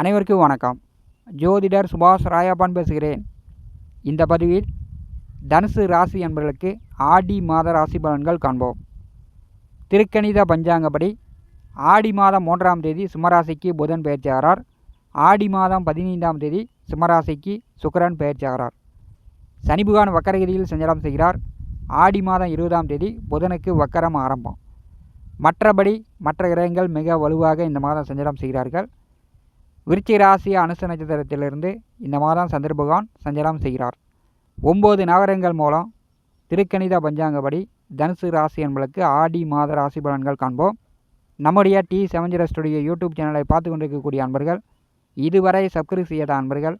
அனைவருக்கும் வணக்கம். ஜோதிடர் சுபாஷ் ராயப்பன் பேசுகிறேன். இந்த பதிவில் தனுசு ராசி என்பவர்களுக்கு ஆடி மாத ராசி பலன்கள் காண்போம். திருக்கணித பஞ்சாங்கப்படி ஆடி மாதம் மூன்றாம் தேதி சிம்மராசிக்கு புதன் பயிற்சியாகிறார் ஆடி மாதம் பதினைந்தாம் தேதி சிம்மராசிக்கு சுக்கரன் பயிற்சியாகிறார் சனிபுகான் வக்கரகிரியில் சஞ்சலம் செய்கிறார். ஆடி மாதம் இருபதாம் தேதி புதனுக்கு வக்கரம் ஆரம்பம். மற்றபடி மற்ற கிரகங்கள் மிக வலுவாக இந்த மாதம் சஞ்சலம் செய்கிறார்கள். விருச்சிக ராசி அனுச நட்சத்திரத்திலிருந்து இந்த மாதம் சந்திர பகவான் சஞ்சலம் செய்கிறார். ஒம்பது நகரங்கள் மூலம் திருக்கணித பஞ்சாங்கப்படி தனுசு ராசி என்பதற்கு ஆடி மாத ராசி பலன்கள் காண்போம். நம்முடைய டி செவஞ்சிர ஸ்டுடியோ யூடியூப் சேனலை பார்த்து கொண்டிருக்கக்கூடிய அன்பர்கள் இதுவரை சப்ஸ்கிரைப் செய்யாத அன்பர்கள்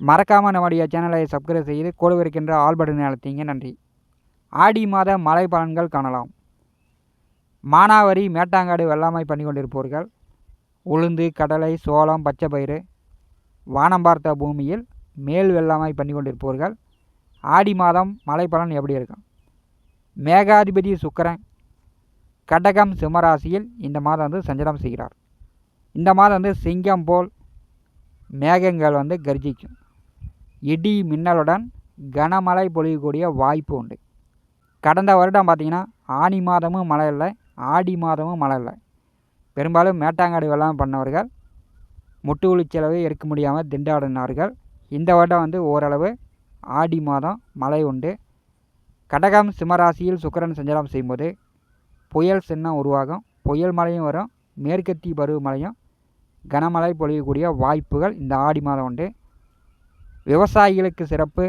மறக்காமல் நம்முடைய சேனலை சப்ஸ்கிரைப் செய்து கூட இருக்கின்ற ஆல் பட்டன் அழுத்திங்க. நன்றி. ஆடி மாத மழை பலன்கள் காணலாம். மானாவரி மேட்டாங்காடு வெள்ளாமை பண்ணி கொண்டிருப்பவர்கள் உளுந்து கடலை சோளம் பச்சை பயிறு வானம் பார்த்த பூமியில் மேல் வெள்ளாமை பண்ணி கொண்டிருப்பவர்கள் ஆடி மாதம் மழை பலன் எப்படி இருக்கும்? மேகாதிபதி சுக்கரன் கடகம் சிம்மராசியில் இந்த மாதம் வந்து சஞ்சனம் செய்கிறார். இந்த மாதம் வந்து சிங்கம் போல் மேகங்கள் வந்து கர்ஜிக்கும். இடி மின்னலுடன் கனமழை பொழியக்கூடிய வாய்ப்பு உண்டு. கடந்த வருடம் பார்த்திங்கன்னா ஆனி மாதமும் மழை இல்லை ஆடி மாதமும் மழை இல்லை. பெரும்பாலும் மேட்டாங்காடு வெள்ளம் பண்ணவர்கள் முட்டு உளிச்செலவு எடுக்க முடியாமல் திண்டாடினார்கள். இந்த வருடம் வந்து ஓரளவு ஆடி மாதம் மழை உண்டு. கடகம் சிம்மராசியில் சுக்கரன் சஞ்சாரம் செய்யும்போது புயல் சின்னம் உருவாகும். புயல் மழையும் வரும். மேற்கத்தி பருவமழையும் கனமழை பொழியக்கூடிய வாய்ப்புகள் இந்த ஆடி மாதம் உண்டு. விவசாயிகளுக்கு சிறப்பு.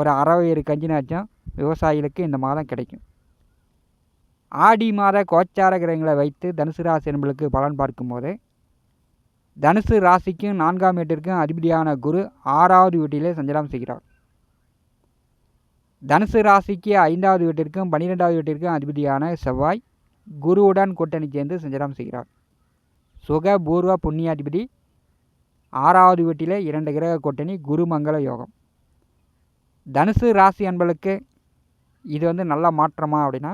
ஒரு அறவையறு கஞ்சினாச்சும் விவசாயிகளுக்கு இந்த மாதம் கிடைக்கும். ஆடி மாத கோச்சார கிரகங்களை வைத்து தனுசு ராசி என்பளுக்கு பலன் பார்க்கும்போது தனுசு ராசிக்கும் நான்காம் வீட்டிற்கும் அதிபதியான குரு ஆறாவது வீட்டிலே சஞ்சலம் செய்கிறார். தனுசு ராசிக்கு ஐந்தாவது வீட்டிற்கும் பன்னிரெண்டாவது வீட்டிற்கும் அதிபதியான செவ்வாய் குருவுடன் கூட்டணி சேர்ந்து சஞ்சலம் செய்கிறார். சுக பூர்வ புண்ணியாதிபதி ஆறாவது வீட்டிலே இரண்டு கிரக கூட்டணி குருமங்கள யோகம். தனுசு ராசி என்பளுக்கு இது வந்து நல்ல மாற்றமா அப்படின்னா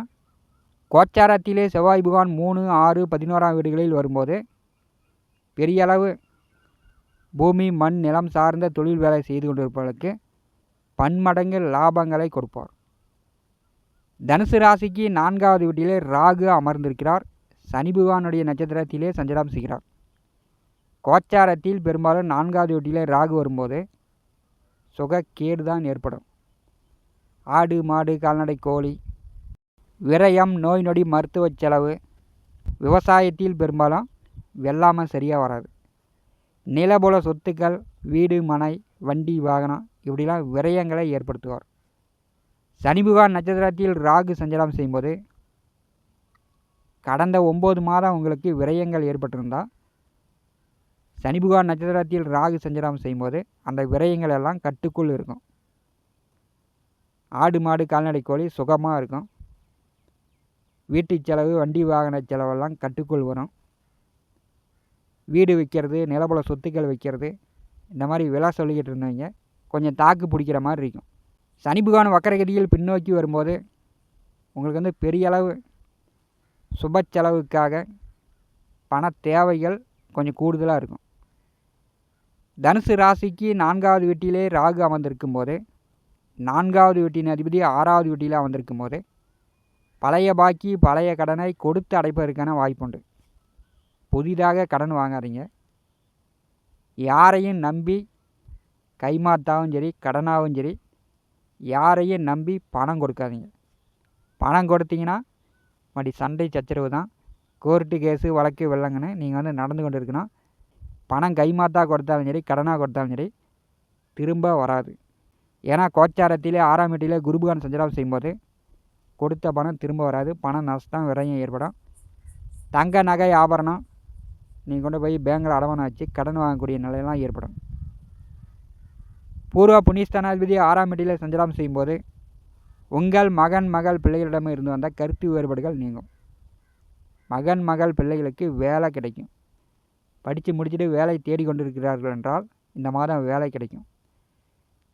கோச்சாரத்திலே செவ்வாய் பகவான் மூணு ஆறு பதினோராம் வீடுகளில் வரும்போது பெரிய அளவு பூமி மண் நிலம் சார்ந்த தொழில் வேலை செய்து கொண்டிருப்பவர்களுக்கு பன்மடங்கு லாபங்களை கொடுப்பார். தனுசு ராசிக்கு நான்காவது வீட்டிலே ராகு அமர்ந்திருக்கிறார். சனி பகவானுடைய நட்சத்திரத்திலே சஞ்சலம் செய்கிறார். கோச்சாரத்தில் பெரும்பாலும் நான்காவது வீட்டிலே ராகு வரும்போது சுகக்கேடு தான் ஏற்படும். ஆடு மாடு கால்நடை கோழி விரயம் நோய் நொடி மருத்துவ செலவு விவசாயத்தில் பெரும்பாலும் வெள்ளாமல் சரியாக வராது. நிலபுல சொத்துக்கள் வீடு மனை வண்டி வாகனம் இப்படிலாம் விரயங்களை ஏற்படுத்துவார். சனிபுகா நட்சத்திரத்தில் ராகு சஞ்சலம் செய்யும்போது கடந்த ஒம்பது மாதம் உங்களுக்கு விரயங்கள் ஏற்பட்டிருந்தால் சனிபுகா நட்சத்திரத்தில் ராகு சஞ்சலம் செய்யும்போது அந்த விரயங்கள் எல்லாம் கட்டுக்குள் இருக்கும். ஆடு மாடு கால்நடை கோழி சுகமாக இருக்கும். வீட்டு செலவு வண்டி வாகன செலவெல்லாம் கட்டுக்குள் வரும் வீடு விற்கிறது நிலபல சொத்துக்கள் விற்கிறது. இந்த மாதிரி விலை சொல்லிக்கிட்டு இருந்தவங்க கொஞ்சம் தாக்கு பிடிக்கிற மாதிரி இருக்கும். சனி பகவான் வக்கரகதியில் பின்னோக்கி வரும்போது உங்களுக்கு வந்து பெரிய அளவு சுப செலவுக்காக பண தேவைகள் கொஞ்சம் கூடுதலாக இருக்கும். தனுசு ராசிக்கு நான்காவது வீட்டிலே ராகு அமர்ந்திருக்கும் போது நான்காவது வீட்டின் அதிபதி ஆறாவது வீட்டில் அமர்ந்திருக்கும் போது பழைய பாக்கி பழைய கடனை கொடுத்து அடைப்பதற்கான வாய்ப்புண்டு. புதிதாக கடன் வாங்காதீங்க. யாரையும் நம்பி கைமாத்தாவும் சரி கடனாகவும் சரி யாரையும் நம்பி பணம் கொடுக்காதீங்க. பணம் கொடுத்தீங்கன்னா மறுபடி சண்டை சச்சரவு தான். கோர்ட்டு கேஸு வழக்கு வெள்ளங்கன்னு நீங்கள் வந்து நடந்து கொண்டு இருக்கணும் பணம் கைமாத்தா கொடுத்தாலும் சரி கடனாக கொடுத்தாலும் சரி திரும்ப வராது. ஏன்னா கோச்சாரத்திலே ஆறாம் வீட்டிலே குருபகான் சஞ்சாரம் செய்யும்போது கொடுத்த பணம் திரும்ப வராது. பணம் நஷ்டம் விரயம் ஏற்படும். தங்க நகை ஆபரணம் நீங்கள் கொண்டு போய் பேங்கில் அடமானம் வச்சு கடன் வாங்கக்கூடிய நிலையெல்லாம் ஏற்படும். பூர்வ புண்ணியஸ்தானாதிபதி ஆறாம் வீட்டில் சஞ்சலம் செய்யும்போது உங்கள் மகன் மகள் பிள்ளைகளிடமே இருந்து வந்த கருத்து வேறுபாடுகள் நீங்கும். மகன் மகள் பிள்ளைகளுக்கு வேலை கிடைக்கும். படித்து முடிச்சுட்டு வேலை தேடிக்கொண்டிருக்கிறார்கள் என்றால் இந்த மாதம் வேலை கிடைக்கும்.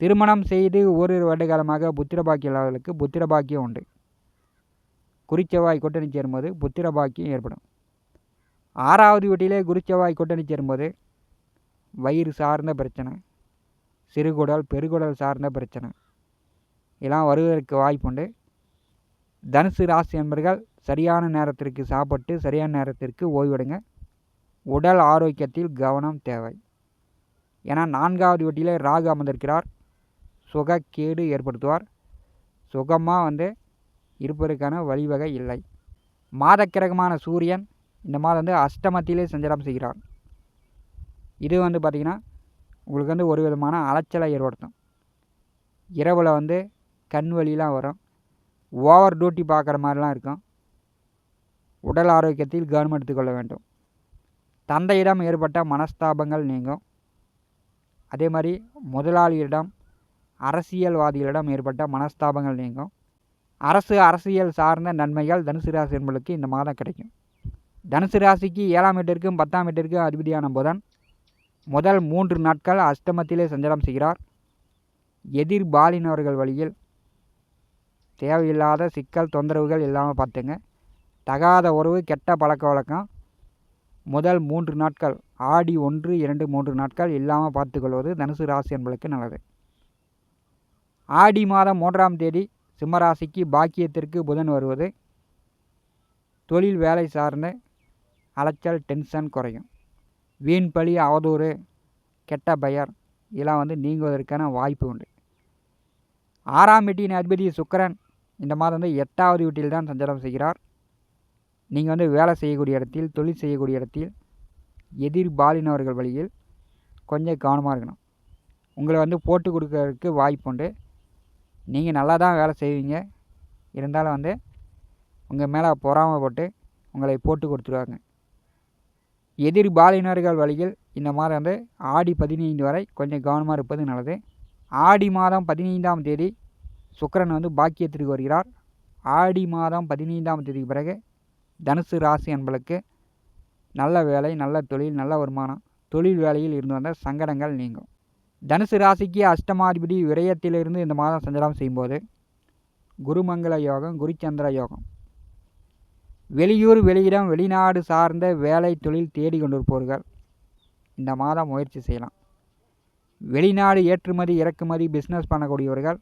திருமணம் செய்து ஓரிரு வருட காலமாக புத்திர பாக்கியம் புத்திர பாக்கியம் உண்டு. குறிச்செவ்வாய் கொட்டணி சேரும்போது புத்திர பாக்கியம் ஏற்படும். ஆறாவது வீட்டிலே குருச்செவ்வாய் கொட்டணி சேரும்போது வயிறு சார்ந்த பிரச்சனை சிறுகுடல் பெருகுடல் சார்ந்த பிரச்சனை. இதெல்லாம் வருவதற்கு வாய்ப்புண்டு தனுசு ராசி என்பர்கள் சரியான நேரத்திற்கு சாப்பிட்டு சரியான நேரத்திற்கு ஓய்வெடுங்க. உடல் ஆரோக்கியத்தில் கவனம் தேவை. ஏன்னா நான்காவது வீட்டிலே ராகு அமர்ந்திருக்கிறார். சுகக்கேடு ஏற்படுத்துவார். சுகமாக வந்து இருப்பதற்கான வழிவகை இல்லை. மாதக்கிரகமான சூரியன் இந்த மாதம் வந்து அஷ்டமத்திலே சஞ்சாரம் செய்கிறார். இது வந்து பார்த்திங்கன்னா உங்களுக்கு வந்து ஒரு விதமான அலைச்சலை ஏற்படுத்தும். இரவில் வந்து கண் வலிலாம் வரும். ஓவர் டியூட்டி பார்க்குற மாதிரிலாம் இருக்கும். உடல் ஆரோக்கியத்தில் கவனம் எடுத்துக்கொள்ள வேண்டும். தந்தையிடம் ஏற்பட்ட மனஸ்தாபங்கள் நீங்கும். அதே மாதிரி முதலாளியிடம் அரசியல்வாதிகளிடம் ஏற்பட்ட மனஸ்தாபங்கள் நீங்கும். அரசு அரசியல் சார்ந்த நன்மைகள் தனுசு ராசி என்பதற்கு இந்த மாதம் கிடைக்கும். தனுசு ராசிக்கு ஏழாம் வீட்டிற்கும் பத்தாம் வீட்டிற்கும் அதிபதியான புதன் முதல் மூன்று நாட்கள் அஷ்டமத்திலே சஞ்சலம் செய்கிறார். எதிர்பாலினவர்கள் வழியில் தேவையில்லாத சிக்கல் தொந்தரவுகள் இல்லாமல் பார்த்துங்க. தகாத உறவு கெட்ட பழக்க வழக்கம். முதல் மூன்று நாட்கள் ஆடி ஒன்று இரண்டு மூன்று நாட்கள் இல்லாமல் பார்த்துக்கொள்வது தனுசு ராசி என்பதற்கு நல்லது. ஆடி மாதம் மூன்றாம் தேதி சிம்மராசிக்கு பாக்கியத்திற்கு புதன் வருவது. தொழில் வேலை சார்ந்த அலைச்சல் டென்ஷன் குறையும். வீண் பழி அவதூறு கெட்ட பெயர் இதெல்லாம் வந்து நீங்குவதற்கான வாய்ப்பு உண்டு. ஆறாம் வீட்டின் அதிபதி சுக்கரன் இந்த மாதம் வந்து எட்டாவது வீட்டில் தான் சஞ்சாரம் செய்கிறார். நீங்கள் வந்து வேலை செய்யக்கூடிய இடத்தில் தொழில் செய்யக்கூடிய இடத்தில் எதிர்பாலினவர்கள் வழியில் கொஞ்சம் கவனமாக இருக்கணும். உங்களை வந்து போட்டு கொடுக்கறதுக்கு வாய்ப்பு உண்டு. நீங்கள் நல்லா தான் வேலை செய்வீங்க. இருந்தாலும் வந்து உங்கள் மேலே பொறாமை போட்டு உங்களை போட்டு கொடுத்துருவாங்க. எதிர் பாலினர்கள் வழியில் இந்த மாதம் வந்து ஆடி பதினைந்து வரை கொஞ்சம் கவனமாக இருப்பது நல்லது. ஆடி மாதம் பதினைந்தாம் தேதி சுக்கரன் வந்து பாக்கியத்திற்கு வருகிறார். ஆடி மாதம் பதினைந்தாம் தேதிக்கு பிறகு தனுசு ராசி என்பளுக்கு நல்ல வேலை நல்ல தொழில் நல்ல வருமானம் தொழில் வேலையில் இருந்து வந்த சங்கடங்கள் நீங்கும். தனுசு ராசிக்கு அஷ்டமாதிபதி விரயத்திலிருந்து இந்த மாதம் சஞ்சாரம் செய்யும்போது குருமங்கள யோகம் குருச்சந்திர யோகம். வெளியூர் வெளியிடம் வெளிநாடு சார்ந்த வேலை தொழில் தேடி கொண்டிருப்பவர்கள் இந்த மாதம் முயற்சி செய்யலாம். வெளிநாடு ஏற்றுமதி இறக்குமதி பிஸ்னஸ் பண்ணக்கூடியவர்கள்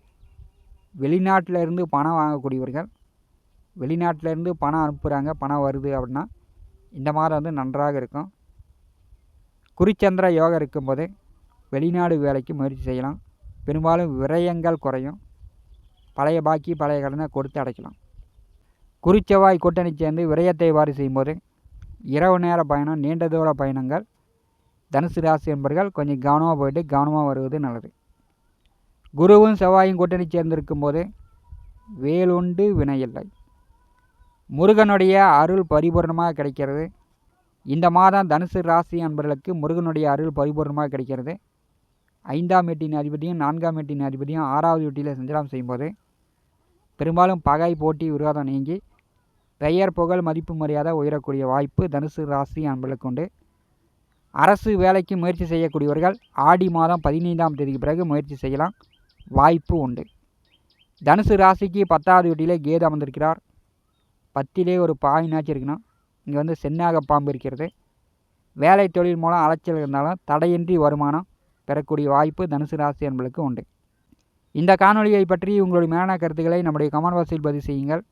வெளிநாட்டில் இருந்து பணம் வாங்கக்கூடியவர்கள் வெளிநாட்டில் இருந்து பணம் அனுப்புகிறாங்க பணம் வருது அப்படின்னா இந்த மாதம் வந்து நன்றாக இருக்கும். குறிச்சந்திர யோகம் இருக்கும்போது வெளிநாடு வேலைக்கு முயற்சி செய்யலாம். பெரும்பாலும் விரயங்கள் குறையும். பழைய பாக்கி பழைய கடனை கொடுத்து அடைக்கலாம். குறிச்செவ்வாய் கூட்டணி சேர்ந்து விரயத்தை வாரி செய்யும்போது இரவு நேர பயணம் நீண்ட தூர பயணங்கள் தனுசு ராசி என்பர்கள் கொஞ்சம் கவனமாக போயிட்டு கவனமாக வருவது நல்லது. குருவும் செவ்வாயும் கூட்டணி சேர்ந்திருக்கும் போது வேலுண்டு வினையில்லை முருகனுடைய அருள் பரிபூர்ணமாக கிடைக்கிறது. இந்த மாதம் தனுசு ராசி அன்பர்களுக்கு முருகனுடைய அருள் பரிபூர்ணமாக கிடைக்கிறது. ஐந்தாம் எட்டின் அதிபதியும் நான்காம் எட்டின் அதிபதியும் ஆறாவது வீட்டில் சஞ்சலம் செய்யும்போது பெரும்பாலும் பகை போட்டி விரோதம் நீங்கி பெயர் புகழ் மதிப்பு மரியாதை உயரக்கூடிய வாய்ப்பு தனுசு ராசி அன்பர்களுக்கு உண்டு. அரசு வேலைக்கு முயற்சி செய்யக்கூடியவர்கள் ஆடி மாதம் பதினைந்தாம் தேதிக்கு பிறகு முயற்சி செய்யலாம். வாய்ப்பு உண்டு. தனுசு ராசிக்கு பத்தாவது வீட்டிலே கேது அமர்ந்திருக்கிறார். பத்திலே ஒரு பாயினாச்சும் இருக்கணும் இங்கே வந்து சென்னாக பாம்பு இருக்கிறது. வேலை தொழில் மூலம் அலைச்சல் இருந்தாலும் தடையின்றி வருமானம். பெறக்கூடிய வாய்ப்பு தனுசு ராசி என்பளுக்கு உண்டு. இந்த காணொலியை பற்றி உங்களுடைய மேலான கருத்துக்களை நம்முடைய கமெண்ட் பாக்ஸில் பதிவு செய்யுங்கள்.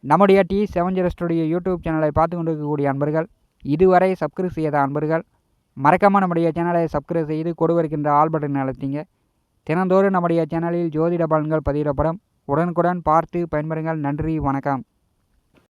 நம்முடைய டி செவன் ஸ்டுடியோ யூடியூப் சேனலை பார்த்து கொண்டிருக்கக்கூடிய அன்பர்கள் இதுவரை சப்ஸ்கிரைப் செய்யாத அன்பர்கள் மறக்காமல் நம்முடைய சேனலை சப்ஸ்கிரைப் செய்து கொடுவருக்கின்ற ஆல் பட்டன் தினந்தோறும் நம்முடைய சேனலில் ஜோதிட பலன்கள் பதிவிடப்படும். உடனுக்குடன் பார்த்து பயன்பெறுங்கள். நன்றி வணக்கம்.